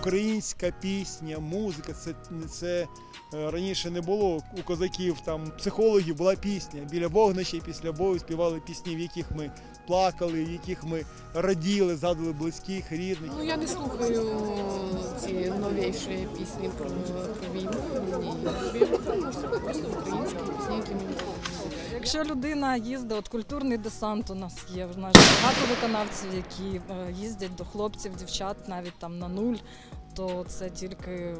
Українська пісня, музика це, це е, раніше не було у козаків, там психологів була пісня. Біля вогнища і після бою співали пісні, в яких ми плакали, в яких ми раділи, згадували близьких, рідних. Ну я не слухаю ці новіші пісні про, війну. Ні. Я просто українські пісні, які мені подобаються. Якщо людина їздить, от культурний десант у нас є. У нас багато виконавців, які е, їздять до хлопців, дівчат навіть там на нуль, то це тільки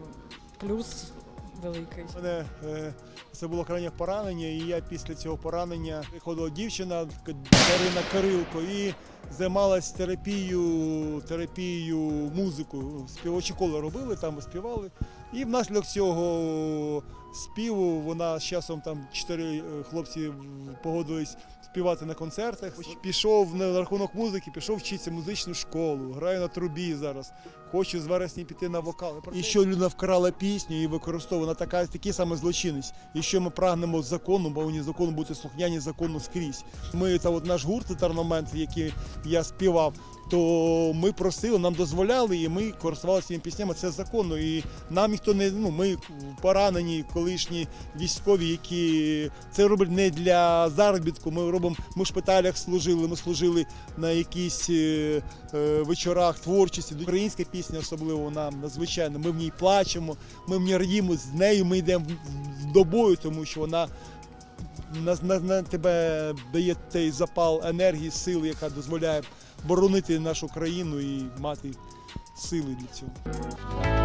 плюс великий. У мене е, це було крайнє поранення, і я після цього поранення приходила дівчина Дарина Кирилко і займалась терапією, терапією музику. Співочі коло робили, там співали. І внаслідок цього співу вона з часом там чотири е, хлопці погодились співати на концертах. Пішов на рахунок музики, пішов вчитися музичну школу, граю на трубі зараз. Хочу з вересня піти на вокал. І що людина вкрала пісню і використовує, вона така такий саме злочинець. І що ми прагнемо закону, бо вони закону бути слухняні закону скрізь. Ми та от наш гурт «Тарнамент», який я співав. То ми просили, нам дозволяли, і ми користувалися цими піснями. Це законно. І нам ніхто не ну ми поранені, колишні військові, які це роблять не для заробітку. Ми робимо. Ми в шпиталях служили. Ми служили на якісь е, е, вечорах творчості. Українська пісня особливо нам надзвичайно. Ми в ній плачемо, ми в ній радімо з нею. Ми йдемо в- в- до бою, тому що вона на, на, на тебе дає той запал енергії, сили, яка дозволяє боронити нашу країну і мати сили для цього.